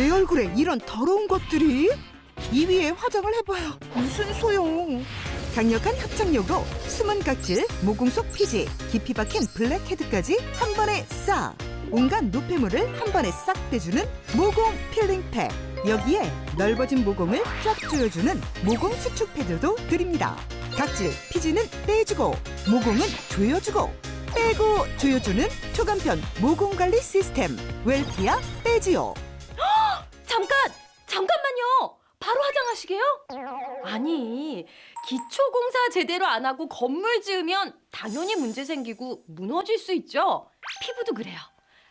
내 얼굴에 이런 더러운 것들이? 이 위에 화장을 해봐야 무슨 소용? 강력한 합착력으로 숨은 각질, 모공 속 피지, 깊이 박힌 블랙헤드까지 한 번에 싹! 온갖 노폐물을 한 번에 싹 빼주는 모공 필링팩. 여기에 넓어진 모공을 쫙 조여주는 모공 수축 패드도 드립니다. 각질, 피지는 빼주고, 모공은 조여주고, 빼고 조여주는 초간편 모공 관리 시스템. 웰피아 빼지요. 잠깐! 잠깐만요! 바로 화장하시게요? 아니, 기초공사 제대로 안 하고 건물 지으면 당연히 문제 생기고 무너질 수 있죠? 피부도 그래요.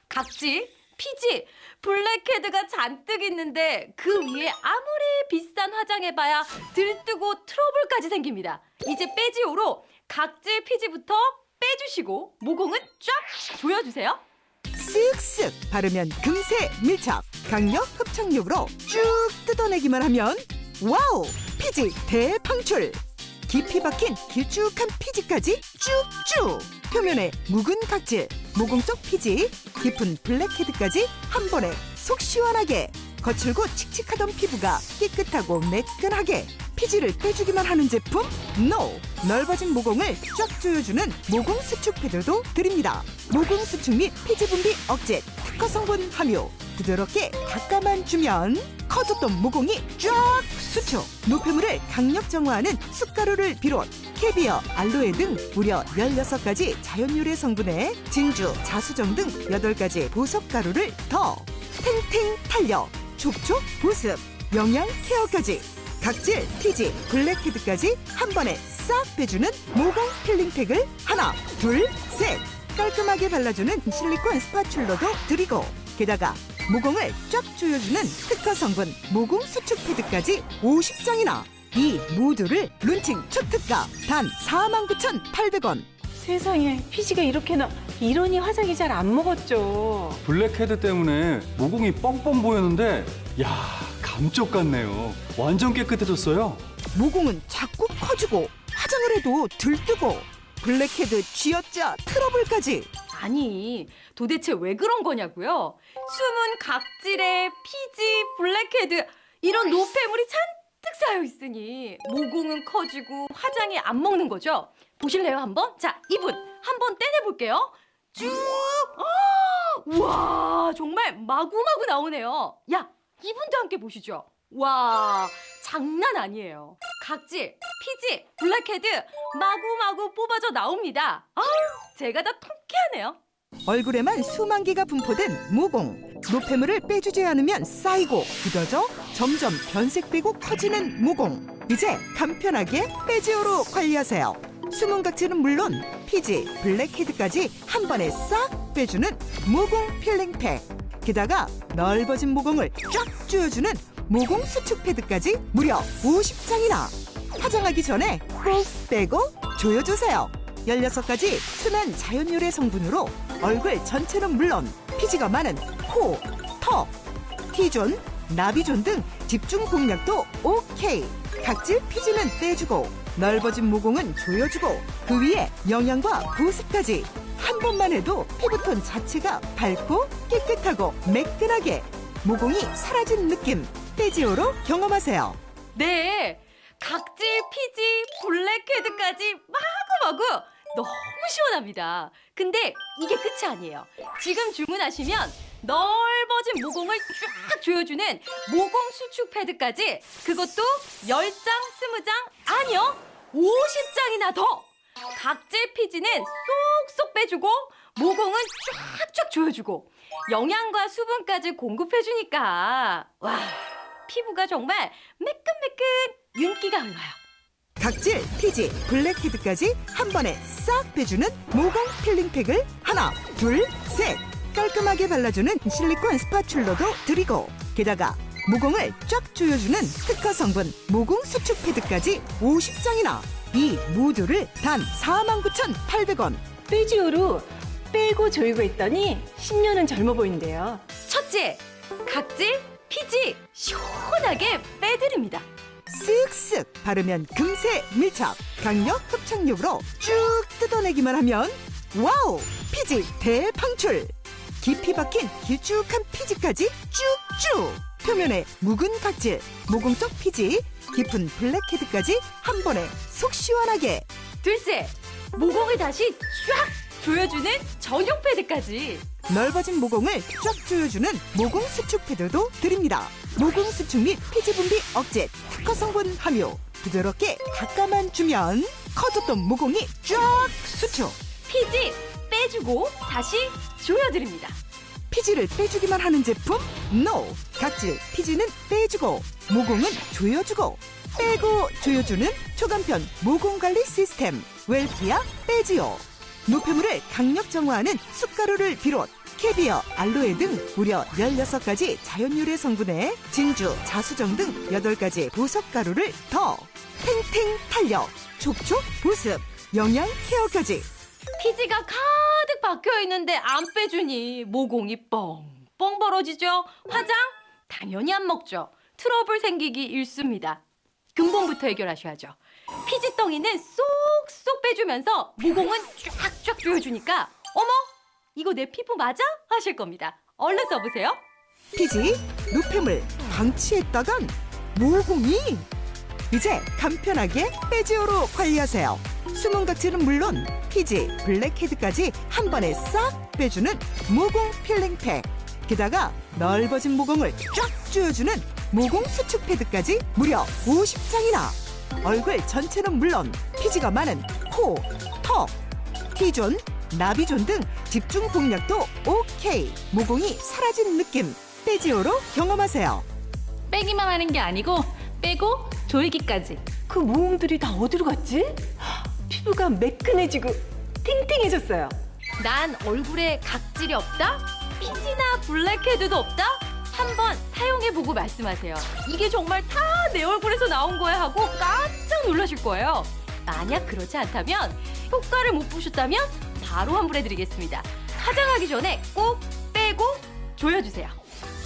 각질, 피지, 블랙헤드가 잔뜩 있는데 그 위에 아무리 비싼 화장해봐야 들뜨고 트러블까지 생깁니다. 이제 빼지오로 각질, 피지부터 빼주시고 모공은 쫙 조여주세요. 쓱쓱 바르면 금세 밀착 강력 흡 착력으로 쭉 뜯어내기만 하면 와우 피지 대방출. 깊이 박힌 길쭉한 피지까지 쭉쭉. 표면에 묵은 각질 모공 속 피지 깊은 블랙헤드까지 한 번에 속 시원하게 거칠고 칙칙하던 피부가 깨끗하고 매끈하게 피지를 빼주기만 하는 제품 NO! 넓어진 모공을 쫙 조여주는 모공 수축 패드도 드립니다. 모공 수축 및 피지 분비 억제 특허 성분 함유 부드럽게 닦아만 주면 커졌던 모공이 쫙 수축 노폐물을 강력 정화하는 숯가루를 비롯 캐비어, 알로에 등 무려 16가지 자연 유래 성분에 진주, 자수정 등 8가지 보석 가루를 더 탱탱 탄력, 촉촉 보습, 영양 케어까지 각질, 피지, 블랙헤드까지 한 번에 싹 빼주는 모공 필링팩을 하나, 둘, 셋 깔끔하게 발라주는 실리콘 스파츌러도 드리고 게다가 모공을 쫙 조여주는 특허 성분 모공 수축 패드까지 50장이나 이 모두를 론칭 초특가 단 49,800원 세상에 피지가 이렇게나 이러니 화장이 잘 안 먹었죠. 블랙헤드 때문에 모공이 뻥뻥 보였는데 야 감쪽 같네요. 완전 깨끗해졌어요. 모공은 자꾸 커지고 화장을 해도 들뜨고 블랙헤드 쥐어짜 트러블까지 아니, 도대체 왜 그런 거냐고요? 숨은 각질에 피지, 블랙헤드 이런 노폐물이 잔뜩 쌓여 있으니 모공은 커지고 화장이 안 먹는 거죠? 보실래요 한번? 자, 이분 한번 떼내 볼게요. 쭉. 아, 우와, 정말 마구마구 나오네요. 야, 이분도 함께 보시죠. 와, 장난 아니에요. 각질, 피지, 블랙헤드 마구마구 뽑아져 나옵니다. 아, 제가 다 통쾌하네요. 얼굴에만 수만 개가 분포된 모공 노폐물을 빼주지 않으면 쌓이고 굳어져 점점 변색되고 커지는 모공 이제 간편하게 빼지오로 관리하세요 숨은 각질은 물론 피지, 블랙헤드까지 한 번에 싹 빼주는 모공 필링팩 게다가 넓어진 모공을 쫙 조여주는 모공 수축 패드까지 무려 50장이나. 화장하기 전에 꼭 빼고 조여주세요. 16가지 순한 자연유래 성분으로 얼굴 전체는 물론 피지가 많은 코, 턱, T존, 나비존 등 집중 공략도 오케이. 각질 피지는 떼주고 넓어진 모공은 조여주고 그 위에 영양과 보습까지 한 번만 해도 피부톤 자체가 밝고 깨끗하고 매끈하게 모공이 사라진 느낌 떼지오로 경험하세요. 네, 각질, 피지, 블랙헤드까지 마구마구 너무 시원합니다. 근데 이게 끝이 아니에요. 지금 주문하시면 넓어진 모공을 쫙 조여주는 모공 수축 패드까지 그것도 10장, 20장 아니요 50장이나 더 각질 피지는 쏙쏙 빼주고 모공은 쫙쫙 조여주고 영양과 수분까지 공급해주니까 와 피부가 정말 매끈매끈 윤기가 흘러요. 각질, 피지, 블랙헤드까지 한 번에 싹 빼주는 모공 필링팩을 하나, 둘, 셋 깔끔하게 발라주는 실리콘 스파츌러도 드리고 게다가 모공을 쫙 조여주는 특허 성분 모공 수축 패드까지 50장이나 이 모두를 단 49,800원 빼지오로 빼고 조이고 했더니 10년은 젊어 보인대요. 첫째, 각질, 피지 시원하게 빼드립니다. 쓱쓱 바르면 금세 밀착 강력 흡착력으로 쭉 뜯어내기만 하면 와우 피지 대방출. 깊이 박힌 길쭉한 피지까지 쭉쭉. 표면에 묵은 각질, 모공 속 피지, 깊은 블랙헤드까지 한 번에 속 시원하게. 둘째, 모공을 다시 쫙 조여주는 전용 패드까지. 넓어진 모공을 쫙 조여주는 모공 수축 패드도 드립니다. 모공 수축 및 피지 분비 억제, 특허 성분 함유. 부드럽게 닦아만 주면 커졌던 모공이 쫙 수축. 피지 빼주고 다시 조여드립니다. 피지를 빼주기만 하는 제품? NO! 각질, 피지는 빼주고, 모공은 조여주고, 빼고 조여주는 초간편 모공관리 시스템 웰피아 빼지오. 노폐물을 강력 정화하는 숯가루를 비롯 캐비어, 알로에 등 무려 16가지 자연유래 성분에 진주, 자수정 등 8가지 보석가루를 더 탱탱 탄력, 촉촉 보습, 영양 케어까지 피지가 가득 박혀 있는데 안 빼주니 모공이 뻥뻥 벌어지죠. 화장 당연히 안 먹죠. 트러블 생기기 일쑤입니다. 근본부터 해결하셔야죠. 피지 덩이는 쏙쏙 빼주면서 모공은 쫙쫙 조여주니까 어머 이거 내 피부 맞아? 하실 겁니다. 얼른 써보세요. 피지, 노폐물 방치했다간 모공이 이제 간편하게 빼지오로 관리하세요. 숨은 각질은 물론 피지, 블랙헤드까지 한 번에 싹 빼주는 모공 필링팩. 게다가 넓어진 모공을 쫙 조여주는 모공 수축 패드까지 무려 50장이나. 얼굴 전체는 물론 피지가 많은 코, 턱, T존, 나비존 등 집중 공략도 오케이. 모공이 사라진 느낌. 빼지오로 경험하세요. 빼기만 하는 게 아니고 빼고 조이기까지. 그 모공들이 다 어디로 갔지? 피부가 매끈해지고 탱탱해졌어요. 난 얼굴에 각질이 없다? 피지나 블랙헤드도 없다? 한번 사용해보고 말씀하세요. 이게 정말 다 내 얼굴에서 나온 거야 하고 깜짝 놀라실 거예요. 만약 그렇지 않다면 효과를 못 보셨다면 바로 환불해드리겠습니다. 화장하기 전에 꼭 빼고 조여주세요.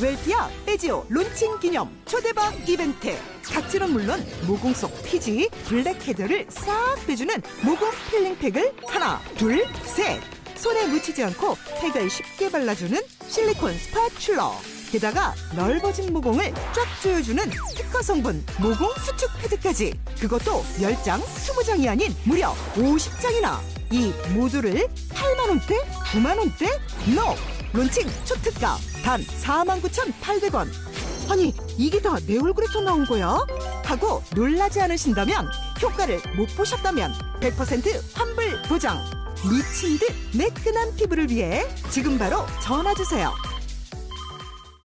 웰피아 빼지오 론칭 기념 초대박 이벤트 각질은 물론 모공 속 피지 블랙헤드를 싹 빼주는 모공 필링팩을 하나 둘 셋 손에 묻히지 않고 팩을 쉽게 발라주는 실리콘 스파츌러 게다가 넓어진 모공을 쫙 조여주는 특허 성분 모공 수축 패드까지 그것도 10장 20장이 아닌 무려 50장이나 이 모두를 8만원대 9만원대 NO 론칭 초특가 단 49,800원. 아니 이게 다 내 얼굴에서 나온 거야? 하고 놀라지 않으신다면 효과를 못 보셨다면 100% 환불 보장. 미친 듯 매끈한 피부를 위해 지금 바로 전화 주세요.